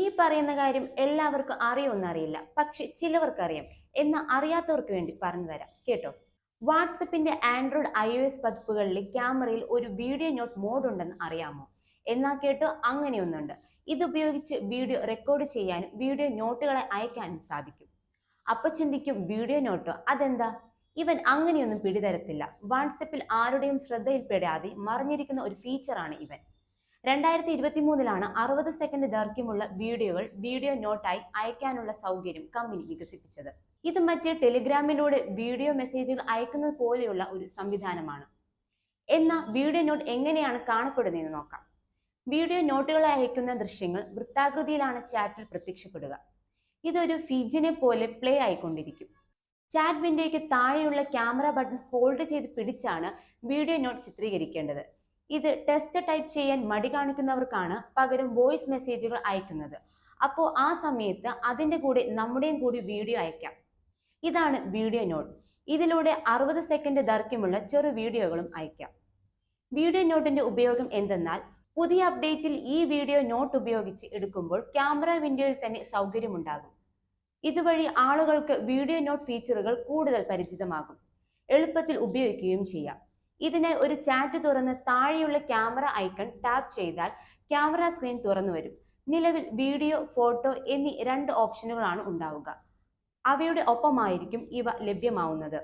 ഈ പറയുന്ന കാര്യം എല്ലാവർക്കും അറിയുമെന്നറിയില്ല പക്ഷെ ചിലവർക്കറിയാം. എന്ന് അറിയാത്തവർക്ക് വേണ്ടി പറഞ്ഞു തരാം. കേട്ടോ? വാട്സപ്പിന്റെ ആൻഡ്രോയിഡ് ഐ ഒ എസ് പതിപ്പുകളിൽ ക്യാമറയിൽ ഒരു വീഡിയോ നോട്ട് മോഡ് ഉണ്ടെന്ന് അറിയാമോ? എന്നാ കേട്ടോ അങ്ങനെയൊന്നുണ്ട്. ഇതുപയോഗിച്ച് വീഡിയോ റെക്കോർഡ് ചെയ്യാനും വീഡിയോ നോട്ടുകളെ അയക്കാനും സാധിക്കും. അപ്പൊ ചിന്തിക്കും വീഡിയോ നോട്ടോ? അതെന്താ? ഇവൻ അങ്ങനെയൊന്നും പിടിതരത്തില്ല. വാട്സപ്പിൽ ആരുടെയും ശ്രദ്ധയിൽപ്പെടാതെ മറിഞ്ഞിരിക്കുന്ന ഒരു ഫീച്ചറാണ് ഇവൻ. രണ്ടായിരത്തി ഇരുപത്തി മൂന്നിലാണ് അറുപത് സെക്കൻഡ് ദൈർഘ്യമുള്ള വീഡിയോകൾ വീഡിയോ നോട്ടായി അയക്കാനുള്ള സൗകര്യം കമ്പനി വികസിപ്പിച്ചത്. ഇത് മറ്റ് ടെലിഗ്രാമിലൂടെ വീഡിയോ മെസ്സേജുകൾ അയക്കുന്നത് പോലെയുള്ള ഒരു സംവിധാനമാണ്. എന്നാൽ വീഡിയോ നോട്ട് എങ്ങനെയാണ് കാണപ്പെടുന്നതെന്ന് നോക്കാം. വീഡിയോ നോട്ടുകൾ അയക്കുന്ന ദൃശ്യങ്ങൾ വൃത്താകൃതിയിലാണ് ചാറ്റിൽ പ്രത്യക്ഷപ്പെടുക. ഇതൊരു ഫിജിനെ പോലെ പ്ലേ ആയിക്കൊണ്ടിരിക്കും. ചാറ്റ് വിൻഡോയ്ക്ക് താഴെയുള്ള ക്യാമറ ബട്ടൺ ഹോൾഡ് ചെയ്ത് പിടിച്ചാണ് വീഡിയോ നോട്ട് ചിത്രീകരിക്കേണ്ടത്. ഇത് ടെസ്റ്റ് ടൈപ്പ് ചെയ്യാൻ മടി കാണിക്കുന്നവർക്കാണ് പകരം വോയിസ് മെസ്സേജുകൾ അയക്കുന്നത്. അപ്പോൾ ആ സമയത്ത് അതിന്റെ കൂടെ നമ്മുടെയും കൂടി വീഡിയോ അയക്കാം. ഇതാണ് വീഡിയോ നോട്ട് ഇതിലൂടെ അറുപത് സെക്കൻഡ് ദൈർഘ്യമുള്ള ചെറു വീഡിയോകളും അയക്കാം. വീഡിയോ നോട്ടിന്റെ ഉപയോഗം എന്തെന്നാൽ പുതിയ അപ്ഡേറ്റിൽ ഈ വീഡിയോ നോട്ട് ഉപയോഗിച്ച് എടുക്കുമ്പോൾ ക്യാമറ വിൻഡോയിൽ തന്നെ സൗകര്യമുണ്ടാകും. ഇതുവഴി ആളുകൾക്ക് വീഡിയോ നോട്ട് ഫീച്ചറുകൾ കൂടുതൽ പരിചിതമാകും. എളുപ്പത്തിൽ ഉപയോഗിക്കുകയും ചെയ്യാം. ഇതിനായി ഒരു ചാറ്റ് തുറന്ന് താഴെയുള്ള ക്യാമറ ഐക്കൺ ടാപ്പ് ചെയ്താൽ ക്യാമറ സ്ക്രീൻ തുറന്നു വരും. നിലവിൽ വീഡിയോ ഫോട്ടോ എന്നീ രണ്ട് ഓപ്ഷനുകളാണ് ഉണ്ടാവുക. അവയുടെ ഒപ്പമായിരിക്കും ഇവ ലഭ്യമാവുന്നത്.